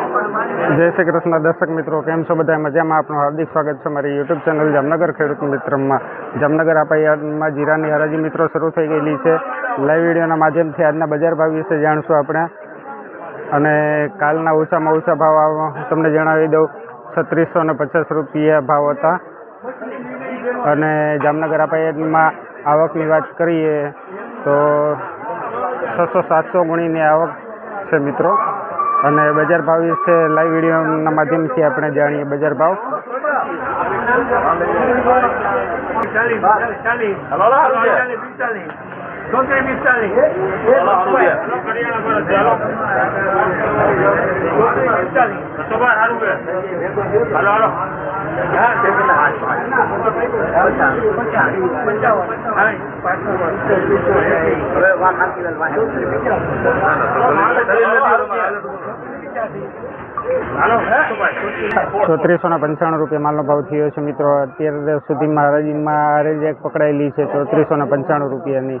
જય શ્રી કૃષ્ણ. દર્શક મિત્રો, કેમ છો બધા? મજામાં? આપનું હાર્દિક સ્વાગત છે મારી યુટ્યુબ ચેનલ જામનગર ખેડૂત મિત્રમાં. જામનગર આપયામાં જીરાની હરાજી મિત્રો શરૂ થઈ ગયેલી છે. લાઈવ વિડીયોના માધ્યમથી આજના બજાર ભાવ વિશે જાણશું આપણે. અને કાલના ઓછામાં ઓછા ભાવ તમને જણાવી દઉં. છત્રીસો ને પચાસ રૂપિયા ભાવ હતા. અને જામનગર આપયામાં આવકની વાત કરીએ તો છસો સાતસો ગુણીની આવક છે મિત્રો. અને બજાર ભાવ વિશે લાઈવ વિડીયોના માધ્યમથી આપણે જાણીએ બજાર ભાવ. ચોત્રીસો ને પંચાણું રૂપિયા માલનો ભાવ થયો છે મિત્રો. અત્યાર સુધીમાં હરાજીમાં આરેજ એક પકડાયેલી છે ચોત્રીસો ને પંચાણું રૂપિયાની.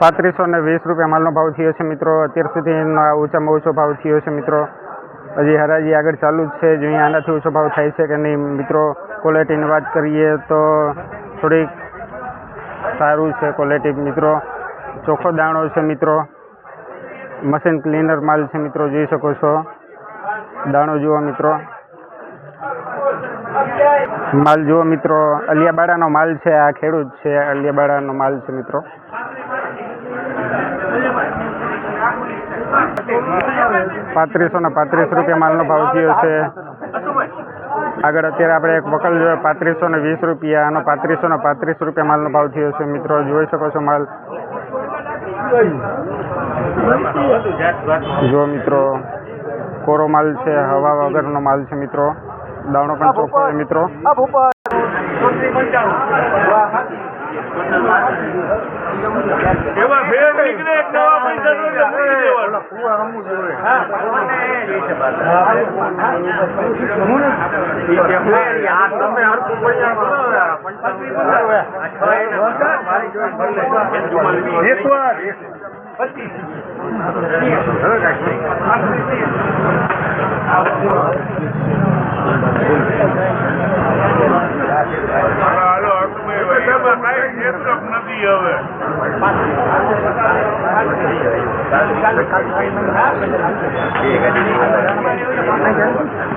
પાંત્રીસો ને વીસ રૂપિયા માલનો ભાવ થયો છે મિત્રો. અત્યાર સુધી ઓછામાં ઓછો ભાવ થયો છે મિત્રો. હજી હરાજી આગળ ચાલુ જ છે. જોઈએ આનાથી ઓછો ભાવ થાય છે કે નહીં મિત્રો ક્વોલિટીની વાત કરીએ તો થોડીક સારું છે ક્વોલિટી મિત્રો. ચોખ્ખો દાણો છે મિત્રો. મશીન ક્લીનર માલ છે મિત્રો, જોઈ શકો છો. દાણો જુઓ મિત્રો. માલ જુઓ મિત્રો, અલિયાબાડાનો માલ છે, આ ખેડૂત છે, અલિયાબાડાનો માલ છે મિત્રો. પાંત્રીસો ને પાંત્રીસ રૂપિયા માલનો ભાવ થયો છે. આગળ અત્યારે આપણે એક વકલ જોયો પાંત્રીસો ને વીસ રૂપિયા. આનો પાંત્રીસો ને પાંત્રીસ રૂપિયા માલનો ભાવ થયો છે. મિત્રો, જોઈ શકો છો માલ. જો મિત્રો, કોરો માલ છે, હવા વગરનો માલ છે મિત્રો. દાણો પણ ચોખ્ખો છે મિત્રો. એવા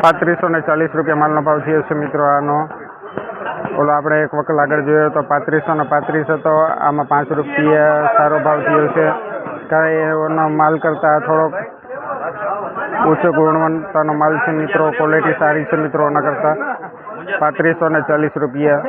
પાંત્રીસો ને ચાલીસ રૂપિયા માલનો ભાવ થયો છે મિત્રો આનો. ઓલો આપણે એક વખત આગળ જોયો તો પાંત્રીસો ને પાંત્રીસ હતો, આમાં પાંચ રૂપિયા સારો ભાવ થયો છે. કારણ એનો માલ કરતાં થોડોક ઓછો ગુણવત્તાનો માલ છે મિત્રો ક્વોલિટી સારી છે મિત્રો એના કરતાં. પાંત્રીસો ને ચાલીસ રૂપિયા.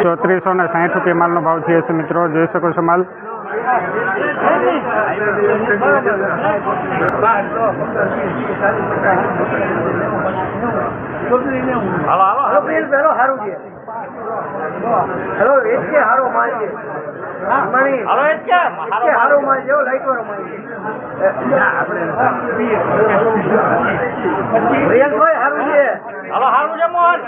ચોત્રીસો ને સાઠ રૂપિયા માલનો ભાવ થયો છે મિત્રો જોઈ શકો છો માલ હાલો હાલો. પ્રિન્સ ભેરો હારું છે. હલો એક કે હારો માલ છે. હાલો એ જ કે હારો માલ છે. લાઈટ વાળો માલ છે. પ્રિયંકભાઈ હારું છે. હાલો હારું છે મોહન.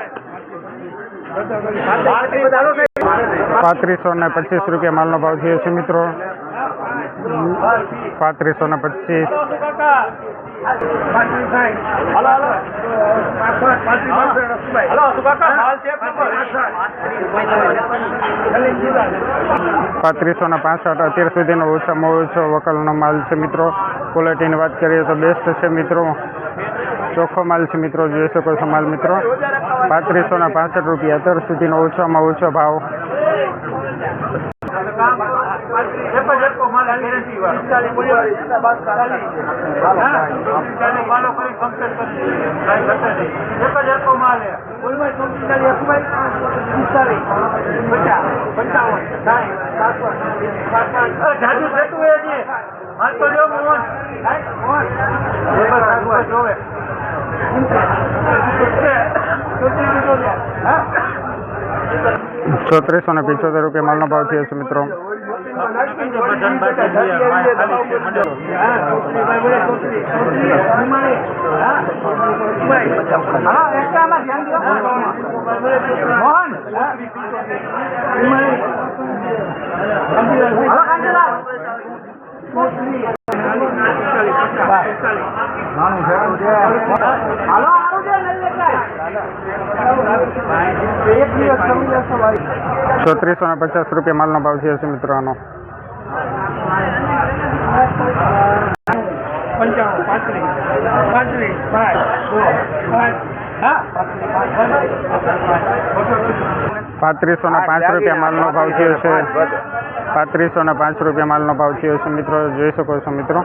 પાંત્રીસ ને પચીસ રૂપિયા માલનો ભાવ થયો છે, મિત્રો. પાંત્રીસો ને પચીસ. પાંત્રીસો ને પાસઠ અત્યાર સુધીનો ઓછામાં ઓછો વકલનો માલ છે, મિત્રો. ક્વોલિટીની વાત કરીએ તો બેસ્ટ છે, મિત્રો. ચોખ્ખો માલ છે મિત્રો જોઈ શકો છો માલ મિત્રો. પાંત્રીસો ને પાસઠ રૂપિયા. અત્યાર સુધીનો ઓછામાં ઓછો ભાવ. જાદુ થતું હોય હજી હાલ તો જો મોહન. મોહન. જોવે. ચોત્રીસો ને પિચોતેર રૂપિયા માલનો ભાવ થયો છે મિત્રો. ચોત્રીસો ને પચાસ રૂપિયા માલનો ભાવ છે મિત્રો પંચાણું પાંત્રીસ ને પાંચ રૂપિયા માલનો ભાવ થયો છે. પાંત્રીસો ને પાંચ રૂપિયા માલનો ભાવ થયો છે મિત્રો, જોઈ શકો છો મિત્રો.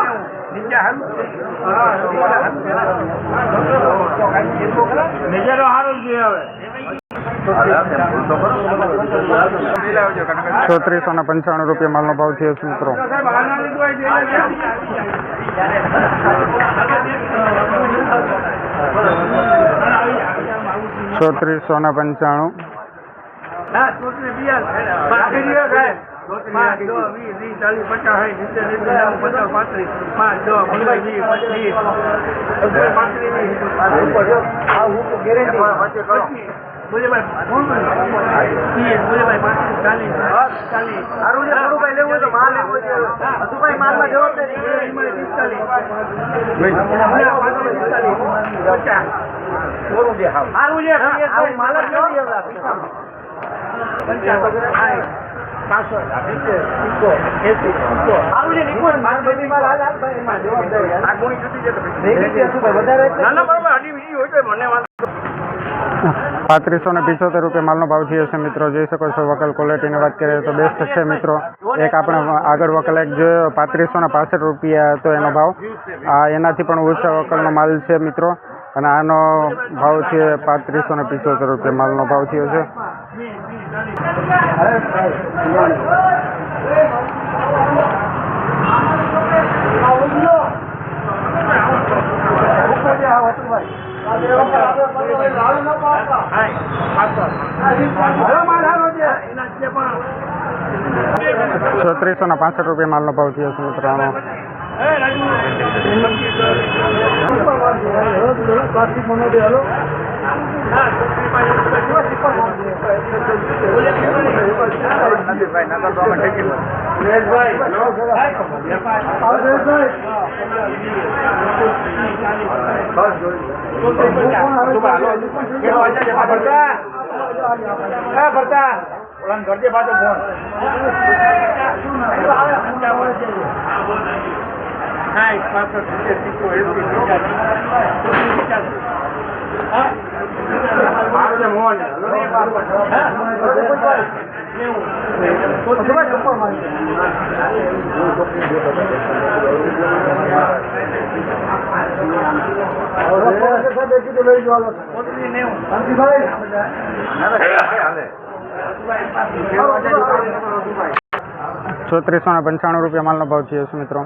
નજરો સારું જ હવે ચોત્રીસો ને પંચાણું. રૂપિયા માલનો ભાવ છે મિત્રો છત્રીસો ને પંચાણું પાંચ દો વીસ વીસ ચાલીસ પચાસ સાઠ સિત્તેર સિત્તેર પચાસ પાંત્રીસ પાંચ દો પંદર વીસ પચીસ પાંત્રીસ વીસ. પાંત્રીસો ને પિચોતેર રૂપિયા માલનો ભાવ થયો છે મિત્રો. જોઈ શકો છો વકલ ક્વોલિટીની વાત કરીએ તો બેસ્ટ છે મિત્રો. એક આપણે આગળ વકલ એક જોયો પાંત્રીસો ને પાસઠ રૂપિયા હતો એનો ભાવ. આ એનાથી પણ ઓછા વકલનો માલ છે મિત્રો. અને આનો ભાવ છે પાંત્રીસો ને પિચોતેર રૂપિયા માલનો ભાવ થયો છે. ચોત્રીસો ને પાસઠ રૂપિયા માલનો ભાવ થયો છે મિત્રો આનો ભરતા ભરતા કરજે પાછો ફોન સાઠ પાસઠ સિત્તેર ચોત્રીસો ને પંચાણું રૂપિયા માલનો ભાવ છે મિત્રો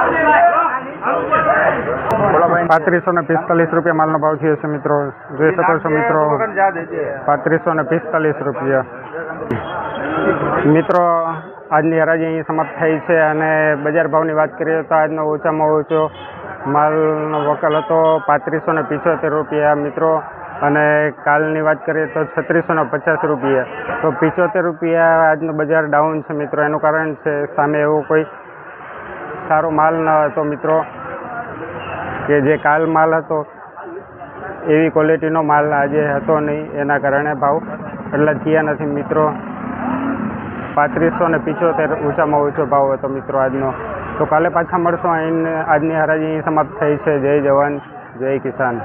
પાંત્રીસો ને પિસ્તાલીસ રૂપિયા માલનો ભાવ થયો છે મિત્રો. જોઈ શકો છો મિત્રો. પાંત્રીસો ને પિસ્તાલીસ રૂપિયા. મિત્રો, આજની હરાજી અહીં સમાપ્ત થઈ છે અને બજાર ભાવની વાત કરીએ તો આજનો ઓછામાં ઓછો માલનો વકલ હતો પાંત્રીસો ને પિચોતેર રૂપિયા, મિત્રો. અને કાલની વાત કરીએ તો છત્રીસો ને પચાસ રૂપિયા. તો પિચોતેર રૂપિયા આજનું બજાર ડાઉન છે મિત્રો. એનું કારણ છે સામે એવો કોઈ સારો માલ ન હતો, મિત્રો. કે જે કાલ માલ હતો, એવી ક્વોલિટીનો માલ આજે હતો નહીં, એના કારણે ભાવ એટલા થયા નથી. મિત્રો પાંત્રીસો ને પિચોતેર ઊંચામાં ઊંચો ભાવ હતો મિત્રો આજનો. તો કાલે પાછા મળશો. અહીં આજની હરાજી સમાપ્ત થઈ છે. જય જવાન, જય કિસાન.